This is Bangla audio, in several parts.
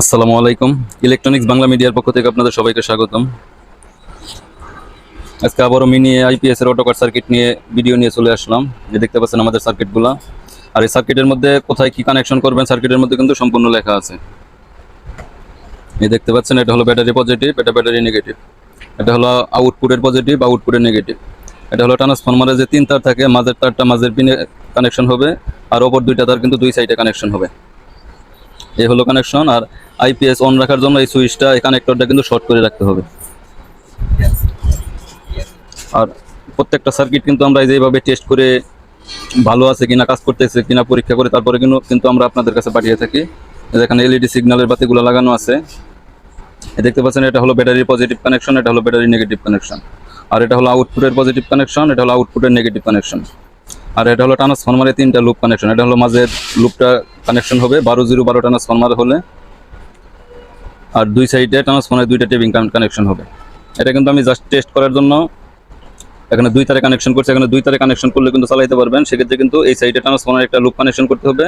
আসসালামু আলাইকুম। ইলেকট্রনিক্স বাংলা মিডিয়ার পক্ষ থেকে আপনাদের সবাইকে স্বাগতম। আজকে আবারও মিনি আইপিএস এর অটোকার সার্কিট নিয়ে ভিডিও নিয়ে চলে আসলাম। যে দেখতে পাচ্ছেন আমাদের সার্কিটগুলো আর এই সার্কিটের মধ্যে কোথায় কি কানেকশন করবেন সার্কিটের মধ্যে কিন্তু সম্পূর্ণ লেখা আছে। এই দেখতে পাচ্ছেন, এটা হলো ব্যাটারি পজিটিভ এটা ব্যাটারি নেগেটিভ এটা হলো আউটপুটের পজিটিভ আউটপুটের নেগেটিভ এটা হলো ট্রান্সফরমারের যে তিন তার থাকে, মাঝের তারটা মাঝের পিনে কানেকশন হবে, আর ওপর দুইটা তার কিন্তু দুই সাইডে কানেকশন হবে। এই হলো কানেকশন আর আইপিএস অন রাখার জন্য এই সুইচটা, এই কানেক্টরটা কিন্তু শর্ট করে রাখতে হবে। আর প্রত্যেকটা সার্কিট কিন্তু আমরা যেভাবে টেস্ট করে ভালো আছে কিনা, কাজ করতেছে কিনা, পরীক্ষা করে তারপরে কিন্তু কিন্তু আমরা আপনাদের কাছে পাঠিয়ে থাকি। এই যে এখানে এলইডি সিগন্যালের বাতিগুলো লাগানো আছে। দেখতে পাচ্ছেন, এটা হলো ব্যাটারি পজিটিভ কানেকশন এটা হলো ব্যাটারি নেগেটিভ কানেকশন আর এটা হলো আউটপুটের পজিটিভ কানেকশন এটা হলো আউটপুটের নেগেটিভ কানেকশন আর এটা হলো ট্রান্সফরমারের তিনটা লুপ কানেকশন এটা হলো মাঝের লুপটা কানেকশন হবে, বারো জিরো বারো ট্রান্সফরমার হলে। আর দুই সাইডে ট্রান্সফরমারের দুইটা টেবিং কানেকশন হবে। এটা কিন্তু আমি জাস্ট টেস্ট করার জন্য এখানে দুই তারে কানেকশন করছে। এখানে দুই তারে কানেকশন করলে কিন্তু চালাইতে পারবেন। সেক্ষেত্রে কিন্তু এই সাইডে ট্রান্সফরমার একটা লুপ কানেকশন করতে হবে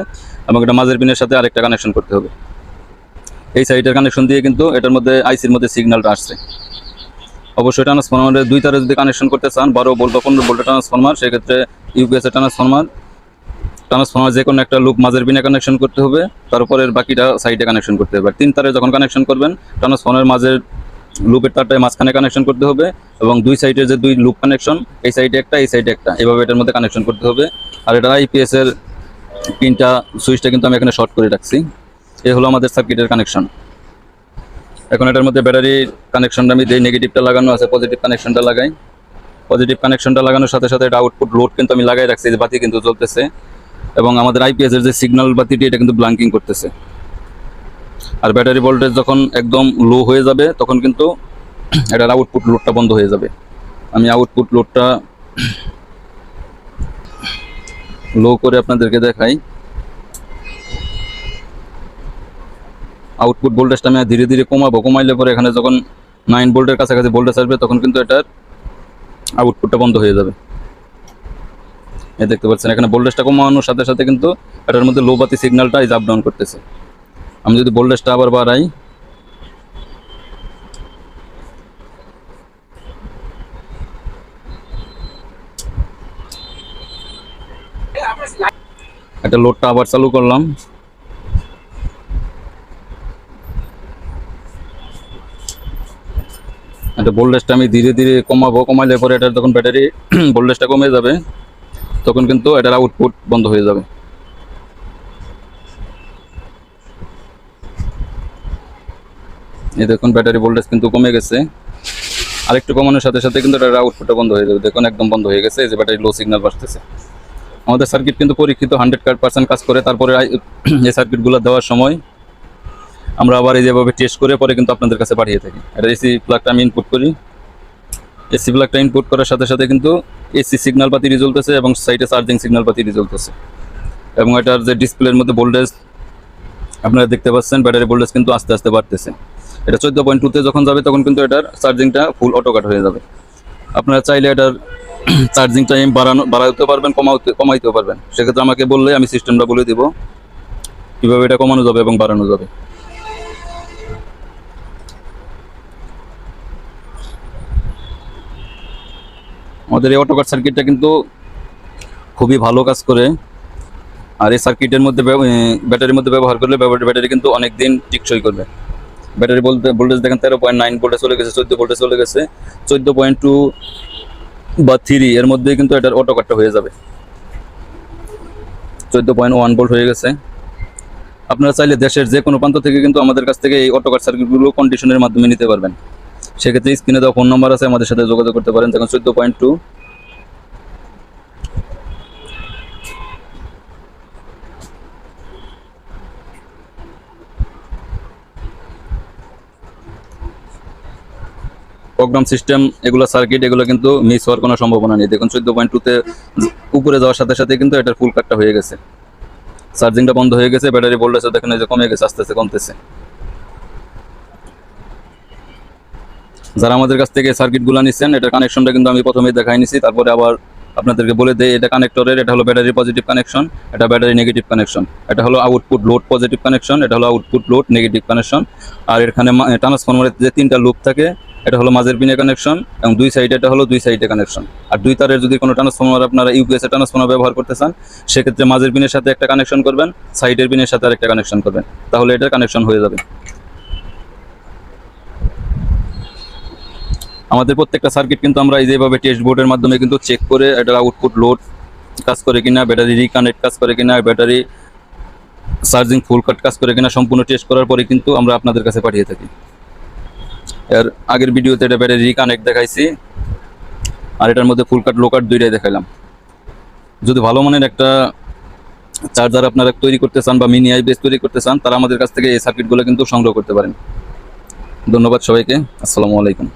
এবং এটা মাঝের পিনের সাথে আরেকটা কানেকশন করতে হবে। এই সাইডের কানেকশন দিয়ে কিন্তু এটার মধ্যে আইসির মধ্যে সিগন্যালটা আসছে। অবশ্যই ট্রান্সফরমারের দুই তারে যদি কানেকশন করতে চান, বারো ভোল্ট বা পনেরো ভোল্টের ট্রান্সফরমার সেক্ষেত্রে ইউপিএসের ট্রান্সফরমার ট্রান্সফরমার যে কোনো একটা লুপ মাঝের পিনে কানেকশন করতে হবে তারপরের বাকিটা সাইডে কানেকশন করতে হবে। তিন তারে যখন কানেকশন করবেন ট্রান্সফরমারের মাঝের লুপের তারটায় মাঝখানে কানেকশন করতে হবে এবং দুই সাইডের যে দুই লুপ কানেকশন এই সাইডে একটা, এই সাইডে একটা, এভাবে এটার মধ্যে কানেকশন করতে হবে। আর এটা আইপিএস এর পিনটা সুইচটা কিন্তু আমি এখানে শর্ট করে রাখছি। এ হলো আমাদের সার্কিটের কানেকশন এখন এটার মধ্যে ব্যাটারির কানেকশনটা আমি যেই নেগেটিভটা লাগানো আছে পজিটিভ কানেকশনটা লাগাই। পজিটিভ কানেকশনটা লাগানোর সাথে সাথে এটা আউটপুট লোড কিন্তু আমি লাগাই রাখছি, যে বাতি কিন্তু জ্বলতেছে। এবং আমাদের আইপিএস এর যে সিগন্যাল বাতিটি, এটা কিন্তু ব্লাঙ্কিং করতেছে। আর ব্যাটারি ভোল্টেজ যখন একদম লো হয়ে যাবে, তখন কিন্তু এটার আউটপুট লোডটা বন্ধ হয়ে যাবে। আমি আউটপুট লোডটা লো করে আপনাদেরকে দেখাই। আউটপুট ভোল্টেজটা আমি ধীরে ধীরে কমাবো। কমাইলে পরে এখানে যখন নাইন ভোল্টের কাছাকাছি ভোল্টেজ আসবে, তখন কিন্তু এটার আউটপুটটা বন্ধ হয়ে যাবে। এ দেখতে পাচ্ছেন, এখানে ভোল্টেজটা কমানোর সাথে সাথে কিন্তু এটার মধ্যে লো বাতি সিগন্যালটা আপ ডাউন করতেছে। আমি যদি ভোল্টেজটা আবার বাড়াই, একটা লোডটা আবার চালু করলাম। এটা ভোল্টেজটা আমি ধীরে ধীরে কমাবো, কমাইলে পরে এটার যখন ব্যাটারি ভোল্টেজটা কমে যাবে, তখন কিন্তু এটার আউটপুট বন্ধ হয়ে যাবে। এই দেখুন ব্যাটারি ভোল্টেজ কিন্তু কমে গেছে। আরেকটু কমানোর সাথে সাথে কিন্তু এটার আউটপুটটা বন্ধ হয়ে যাবে। দেখুন একদম বন্ধ হয়ে গেছে, এই যে ব্যাটারি লো সিগন্যাল বাড়তেছে। আমাদের সার্কিট কিন্তু পরীক্ষিত হান্ড্রেড কার্ড পার্সেন্ট কাজ করে, তারপরে এই সার্কিটগুলো দেওয়ার সময় আমরা আবার এই যেভাবে টেস্ট করে পরে কিন্তু আপনাদের কাছে পাঠিয়ে থাকি। এটা এসি প্লাগটা আমি ইনপুট করি। এসি প্লাগটা ইনপুট করার সাথে সাথে কিন্তু এসি সিগন্যাল পাতিটি জ্বলতেছে এবং সাইডে চার্জিং সিগন্যাল পাতিটি জ্বলতেছে। এবং এটার যে ডিসপ্লের মধ্যে ভোল্টেজ আপনারা দেখতে পাচ্ছেন ব্যাটারি ভোল্টেজ কিন্তু আস্তে আস্তে বাড়তেছে। এটা চোদ্দ পয়েন্ট টুতে যখন যাবে তখন কিন্তু এটার চার্জিংটা ফুল অটো কাট হয়ে যাবে। আপনারা চাইলে এটার চার্জিং টাইম বাড়ানো বাড়াতে পারবেন কমাতে কমাইতেও পারবেন। সেক্ষেত্রে আমাকে বললে আমি সিস্টেমটা বলে দিব। কীভাবে এটা কমানো যাবে এবং বাড়ানো যাবে। আমাদের এই অটোকার সার্কিটটা কিন্তু খুবই ভালো কাজ করে। আর এই সার্কিটের মধ্যে ব্যাটারির মধ্যে ব্যবহার করলে ব্যাটারি কিন্তু অনেক দিন টিকসই করবে। ব্যাটারি বলতে ভোল্টেজ দেখেন তেরো পয়েন্ট নাইন ভোল্টে চলে গেছে, চোদ্দ ভোল্টে চলে গেছে, চোদ্দ পয়েন্ট টু বা থ্রি এর মধ্যেই কিন্তু এটার অটো কাটটা হয়ে যাবে। চোদ্দ পয়েন্ট ওয়ান ভোল্ট হয়ে গেছে। আপনারা চাইলে দেশের যে কোনো প্রান্ত থেকে কিন্তু আমাদের কাছ থেকে এই অটো কাট সার্কিটগুলো কন্ডিশনের মাধ্যমে নিতে পারবেন। সেক্ষেত্রে স্ক্রিনে দেওয়া ফোন নাম্বার আছে, আমাদের সাথে যোগাযোগ করতে পারেন। দেখুন, চোদ্দ পয়েন্ট টু প্রোগ্রাম সিস্টেম এগুলো সার্কিট এগুলো কিন্তু মিস হওয়ার কোনো সম্ভাবনা নেই। দেখুন, চোদ্দ পয়েন্ট টুতে উপরে যাওয়ার সাথে সাথে কিন্তু এটার ফুল কাটটা হয়ে গেছে। চার্জিংটা বন্ধ হয়ে গেছে ব্যাটারি ভোল্টেজ দেখেন যে কমে গেছে, আস্তে আস্তে কমতেছে। যারা আমাদের কাছ থেকে সার্কিটগুলো নিচ্ছেন এটার কানেকশনটা কিন্তু আমি প্রথমেই দেখাই নিছি, তারপরে আবার আপনাদেরকে বলে দেই, এটা কানেক্টরের এটা হলো ব্যাটারি পজিটিভ কানেকশন এটা ব্যাটারি নেগেটিভ কানেকশন এটা হলো আউটপুট লোড পজিটিভ কানেকশন এটা হলো আউটপুট লোড নেগেটিভ কানেকশন আর এখানে ট্রান্সফরমারের যে তিনটা লুপ থাকে, এটা হলো মাঝের পিনে কানেকশন এবং দুই সাইডে এটা হলো দুই সাইডে কানেকশন আর দুই তারের যদি কোনো ট্রান্সফর্মার আপনারা ইউপিএস ট্রান্সফরমার ব্যবহার করতে চান, সেক্ষেত্রে মাঝের পিনের সাথে একটা কানেকশন করবেন সাইডের পিনের সাথে আরেকটা কানেকশন করবেন, তাহলে এটার কানেকশন হয়ে যাবে। আমাদের প্রত্যেকটা সার্কিট কিন্তু আমরা এই যেভাবে টেস্ট বোর্ডের মাধ্যমে কিন্তু চেক করে এটার আউটপুট লোড কাজ করে কিনা ব্যাটারি রিকানেক্ট কাজ করে কিনা ব্যাটারি চার্জিং ফুল কাট কাজ করে কিনা সম্পূর্ণ টেস্ট করার পরে কিন্তু আমরা আপনাদের কাছে পাঠিয়ে থাকি। এর আগের ভিডিওতে এটা ব্যাটারি রিকানেক্ট দেখাইছি, আর এটার মধ্যে ফুল কাট লো কাট দুইটাই দেখাইলাম। যদি ভালো মানের একটা চার্জার আপনারা তৈরি করতে চান বা মিনি আইবিএস তৈরি করতে চান, তারা আমাদের কাছ থেকে এই সার্কিটগুলো কিন্তু সংগ্রহ করতে পারেন। ধন্যবাদ সবাইকে, আসসালামু আলাইকুম।